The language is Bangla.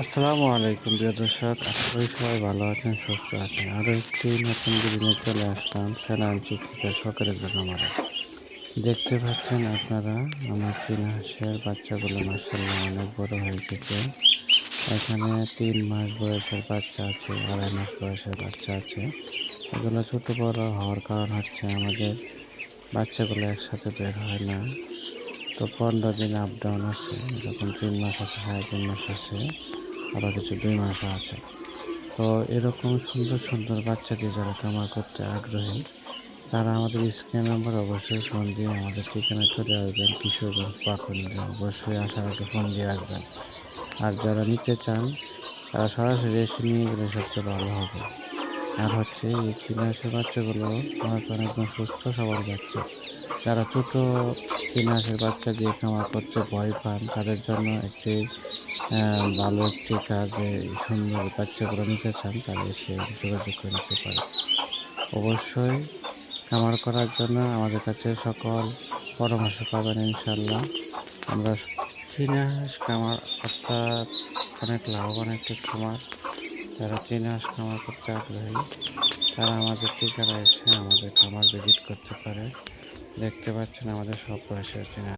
আসসালামু আলাইকুম, প্রিয় দর্শক। আশা করি সবাই ভালো আছেন, সুস্থ আছেন। আরও একটি নতুন দিনে চলে আসলাম সেনান চিকিৎসা সকালের জন্য আমরা। দেখতে পাচ্ছেন আপনারা, আমার তিন হাঁসের বাচ্চাগুলো মাসাল্লাহ অনেক বড় হয়ে গেছে। এখানে তিন মাস বয়সের বাচ্চা আছে, আড়াই মাস বয়সের বাচ্চা আছে। এগুলো ছোটো বড় হওয়ার কারণ হচ্ছে আমাদের বাচ্চাগুলো একসাথে বের হয় না। তো পনেরো দিন আপ ডাউন আছে, যখন তিন মাস আছে, সাড়ে তিন মাস আছে। আবার কিছু দুই মাস আছে। তো এরকম সুন্দর সুন্দর বাচ্চা দিয়ে যারা কামার করতে আগ্রহী, তারা আমাদের স্ক্রিন নাম্বার অবশ্যই ফোন দিয়ে আমাদের ঠিকানায় চলে আসবেন কিশোরগঞ্জ পাকুন্দি অবশ্যই আসার আগে ফোন দিয়ে আসবেন আর যারা নিতে চান, তারা সরাসরি এসে নিয়ে গেলে সবচেয়ে ভালো হবে। আর হচ্ছে, এই চিনাসের বাচ্চাগুলো হয়তো অনেকজন সুস্থ সবার বাচ্চা। যারা ছোটো চিনাসের বাচ্চা দিয়ে খামার করতে ভয় পান, তাদের জন্য একটি ভালো একটি কাজে সুন্দর বাচ্চাগুলো নিতে চান, তাহলে সে যোগাযোগ করে নিতে পারে। অবশ্যই খামার করার জন্য আমাদের কাছে সকল পরামর্শ পাবেন ইনশাল্লাহ আমরা চীনা হাঁস খামার অর্থাৎ অনেক লাভবান একটি খামার যারা চীনা হাঁস খামার করতে আগ্রহী, তারা আমাদের ঠিকানা এসে আমাদের খামার ভিজিট করতে পারে, দেখতে পাচ্ছেন আমাদের সব বয়সের চীনা